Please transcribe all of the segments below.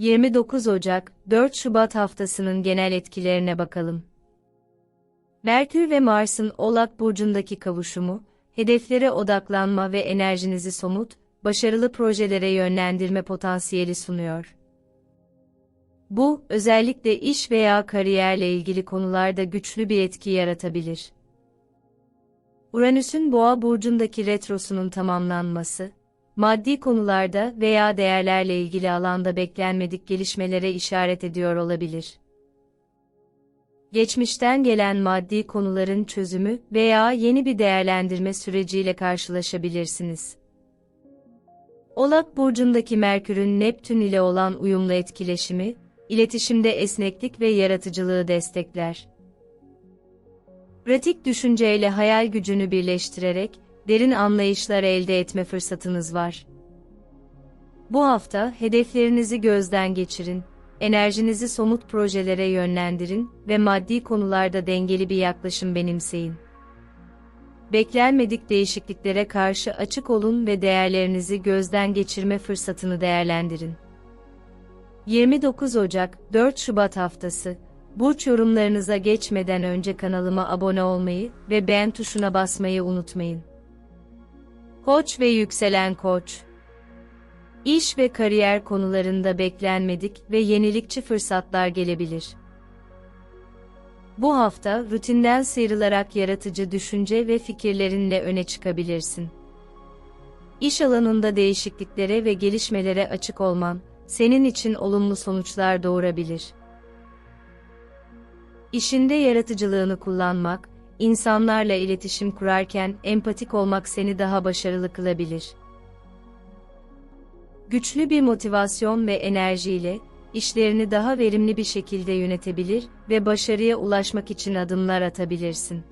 29 Ocak 4 Şubat haftasının genel etkilerine bakalım. Merkür ve Mars'ın Oğlak burcundaki kavuşumu, hedeflere odaklanma ve enerjinizi somut, başarılı projelere yönlendirme potansiyeli sunuyor. Bu, özellikle iş veya kariyerle ilgili konularda güçlü bir etki yaratabilir. Uranüs'ün Boğa burcundaki retrosunun tamamlanması, maddi konularda veya değerlerle ilgili alanda beklenmedik gelişmelere işaret ediyor olabilir. Geçmişten gelen maddi konuların çözümü veya yeni bir değerlendirme süreciyle karşılaşabilirsiniz. Oğlak burcundaki Merkür'ün Neptün ile olan uyumlu etkileşimi, iletişimde esneklik ve yaratıcılığı destekler. Pratik düşünceyle hayal gücünü birleştirerek, derin anlayışlar elde etme fırsatınız var. Bu hafta hedeflerinizi gözden geçirin, enerjinizi somut projelere yönlendirin ve maddi konularda dengeli bir yaklaşım benimseyin. Beklenmedik değişikliklere karşı açık olun ve değerlerinizi gözden geçirme fırsatını değerlendirin. 29 Ocak 4 Şubat haftası Burç yorumlarınıza geçmeden önce kanalıma abone olmayı ve beğen tuşuna basmayı unutmayın. Koç ve yükselen koç. İş ve kariyer konularında beklenmedik ve yenilikçi fırsatlar gelebilir. Bu hafta rutinden sıyrılarak yaratıcı düşünce ve fikirlerinle öne çıkabilirsin. İş alanında değişikliklere ve gelişmelere açık olman, senin için olumlu sonuçlar doğurabilir. İşinde yaratıcılığını kullanmak, insanlarla iletişim kurarken empatik olmak seni daha başarılı kılabilir. Güçlü bir motivasyon ve enerjiyle, işlerini daha verimli bir şekilde yönetebilir ve başarıya ulaşmak için adımlar atabilirsin.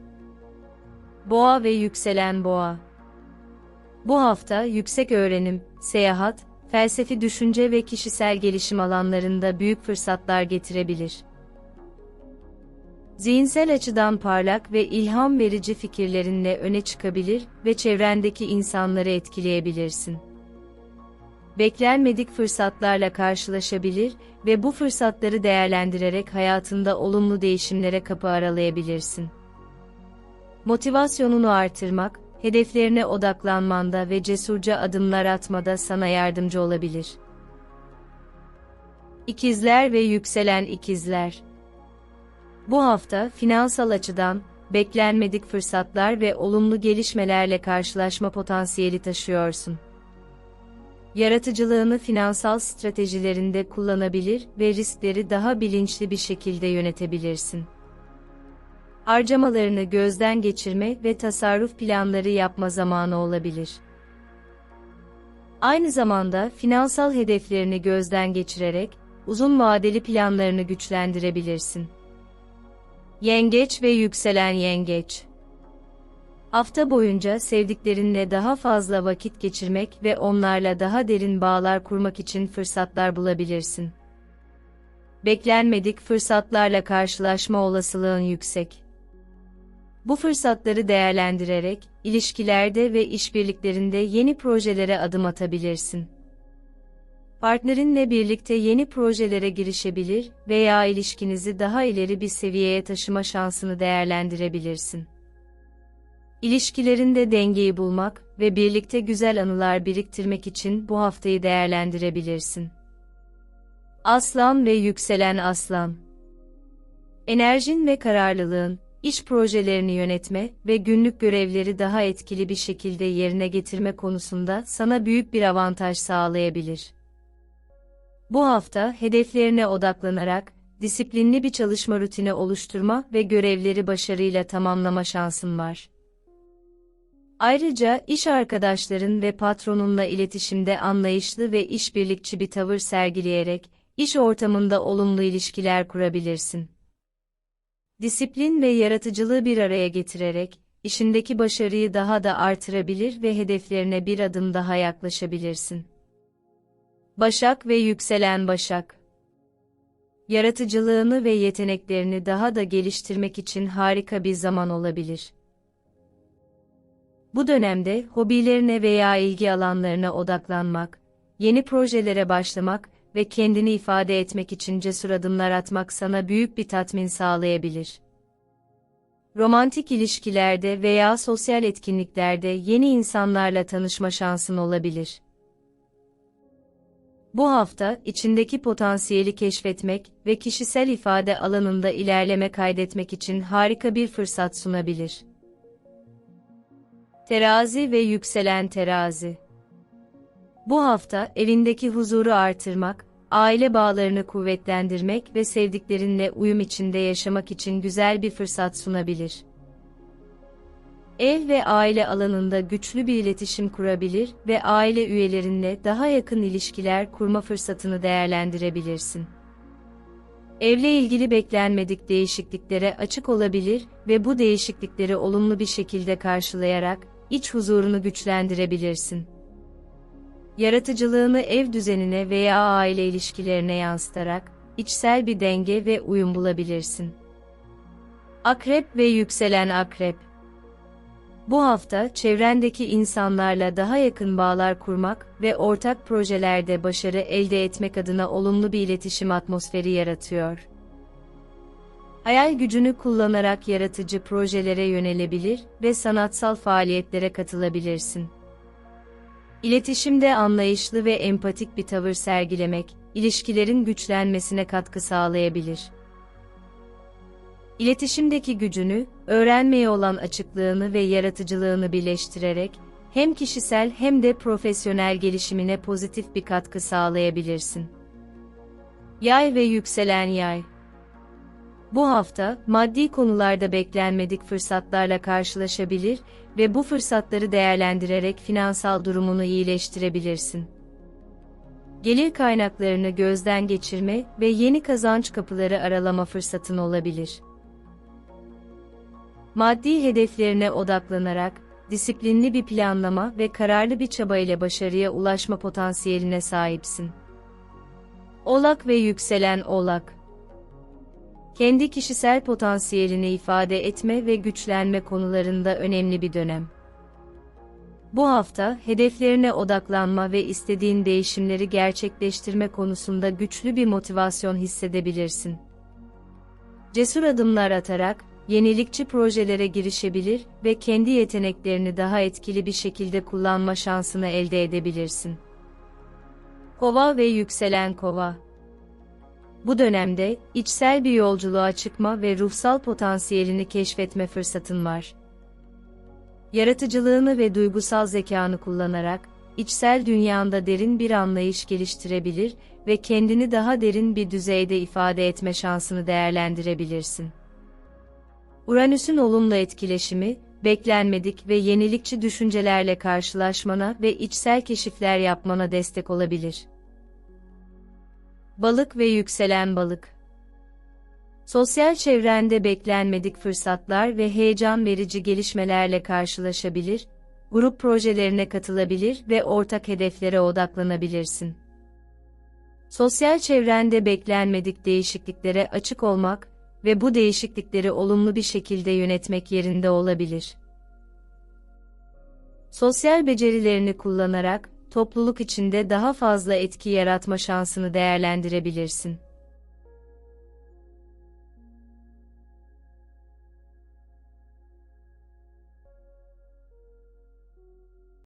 Boğa ve yükselen boğa Bu hafta yüksek öğrenim, seyahat, felsefi düşünce ve kişisel gelişim alanlarında büyük fırsatlar getirebilir. Zihinsel açıdan parlak ve ilham verici fikirlerinle öne çıkabilir ve çevrendeki insanları etkileyebilirsin. Beklenmedik fırsatlarla karşılaşabilir ve bu fırsatları değerlendirerek hayatında olumlu değişimlere kapı aralayabilirsin. Motivasyonunu artırmak, hedeflerine odaklanmanda ve cesurca adımlar atmada sana yardımcı olabilir. İkizler ve yükselen ikizler Bu hafta finansal açıdan beklenmedik fırsatlar ve olumlu gelişmelerle karşılaşma potansiyeli taşıyorsun. Yaratıcılığını finansal stratejilerinde kullanabilir ve riskleri daha bilinçli bir şekilde yönetebilirsin harcamalarını gözden geçirme ve tasarruf planları yapma zamanı olabilir. Aynı zamanda finansal hedeflerini gözden geçirerek uzun vadeli planlarını güçlendirebilirsin. Yengeç ve yükselen yengeç Hafta boyunca sevdiklerinle daha fazla vakit geçirmek ve onlarla daha derin bağlar kurmak için fırsatlar bulabilirsin. Beklenmedik fırsatlarla karşılaşma olasılığın yüksek. Bu fırsatları değerlendirerek, ilişkilerde ve işbirliklerinde yeni projelere adım atabilirsin. Partnerinle birlikte yeni projelere girişebilir veya ilişkinizi daha ileri bir seviyeye taşıma şansını değerlendirebilirsin. İlişkilerinde dengeyi bulmak ve birlikte güzel anılar biriktirmek için bu haftayı değerlendirebilirsin. Aslan ve yükselen aslan Enerjin ve kararlılığın, iş projelerini yönetme ve günlük görevleri daha etkili bir şekilde yerine getirme konusunda sana büyük bir avantaj sağlayabilir. Bu hafta hedeflerine odaklanarak disiplinli bir çalışma rutini oluşturma ve görevleri başarıyla tamamlama şansın var. Ayrıca iş arkadaşların ve patronunla iletişimde anlayışlı ve işbirlikçi bir tavır sergileyerek iş ortamında olumlu ilişkiler kurabilirsin. Disiplin ve yaratıcılığı bir araya getirerek, işindeki başarıyı daha da artırabilir ve hedeflerine bir adım daha yaklaşabilirsin. Başak ve yükselen Başak Yaratıcılığını ve yeteneklerini daha da geliştirmek için harika bir zaman olabilir. Bu dönemde hobilerine veya ilgi alanlarına odaklanmak, yeni projelere başlamak ve kendini ifade etmek için cesur adımlar atmak sana büyük bir tatmin sağlayabilir. Romantik ilişkilerde veya sosyal etkinliklerde yeni insanlarla tanışma şansın olabilir. Bu hafta, içindeki potansiyeli keşfetmek ve kişisel ifade alanında ilerleme kaydetmek için harika bir fırsat sunabilir. Terazi ve yükselen terazi Bu hafta, evindeki huzuru artırmak, aile bağlarını kuvvetlendirmek ve sevdiklerinle uyum içinde yaşamak için güzel bir fırsat sunabilir. Ev ve aile alanında güçlü bir iletişim kurabilir ve aile üyelerinle daha yakın ilişkiler kurma fırsatını değerlendirebilirsin. Evle ilgili beklenmedik değişikliklere açık olabilir ve bu değişiklikleri olumlu bir şekilde karşılayarak iç huzurunu güçlendirebilirsin. Yaratıcılığını ev düzenine veya aile ilişkilerine yansıtarak içsel bir denge ve uyum bulabilirsin. Akrep ve yükselen akrep bu hafta çevrendeki insanlarla daha yakın bağlar kurmak ve ortak projelerde başarı elde etmek adına olumlu bir iletişim atmosferi yaratıyor. Hayal gücünü kullanarak yaratıcı projelere yönelebilir ve sanatsal faaliyetlere katılabilirsin. İletişimde anlayışlı ve empatik bir tavır sergilemek, ilişkilerin güçlenmesine katkı sağlayabilir. İletişimdeki gücünü, öğrenmeye olan açıklığını ve yaratıcılığını birleştirerek, hem kişisel hem de profesyonel gelişimine pozitif bir katkı sağlayabilirsin. Yay ve yükselen yay Bu hafta, maddi konularda beklenmedik fırsatlarla karşılaşabilir ve bu fırsatları değerlendirerek finansal durumunu iyileştirebilirsin. Gelir kaynaklarını gözden geçirme ve yeni kazanç kapıları aralama fırsatın olabilir maddi hedeflerine odaklanarak, disiplinli bir planlama ve kararlı bir çaba ile başarıya ulaşma potansiyeline sahipsin. Olak ve yükselen Olak Kendi kişisel potansiyelini ifade etme ve güçlenme konularında önemli bir dönem. Bu hafta, hedeflerine odaklanma ve istediğin değişimleri gerçekleştirme konusunda güçlü bir motivasyon hissedebilirsin. Cesur adımlar atarak, yenilikçi projelere girişebilir ve kendi yeteneklerini daha etkili bir şekilde kullanma şansını elde edebilirsin. Kova ve yükselen kova Bu dönemde, içsel bir yolculuğa çıkma ve ruhsal potansiyelini keşfetme fırsatın var. Yaratıcılığını ve duygusal zekanı kullanarak, içsel dünyanda derin bir anlayış geliştirebilir ve kendini daha derin bir düzeyde ifade etme şansını değerlendirebilirsin. Uranüs'ün olumlu etkileşimi, beklenmedik ve yenilikçi düşüncelerle karşılaşmana ve içsel keşifler yapmana destek olabilir. Balık ve yükselen balık Sosyal çevrende beklenmedik fırsatlar ve heyecan verici gelişmelerle karşılaşabilir, grup projelerine katılabilir ve ortak hedeflere odaklanabilirsin. Sosyal çevrende beklenmedik değişikliklere açık olmak, ve bu değişiklikleri olumlu bir şekilde yönetmek yerinde olabilir. Sosyal becerilerini kullanarak, topluluk içinde daha fazla etki yaratma şansını değerlendirebilirsin.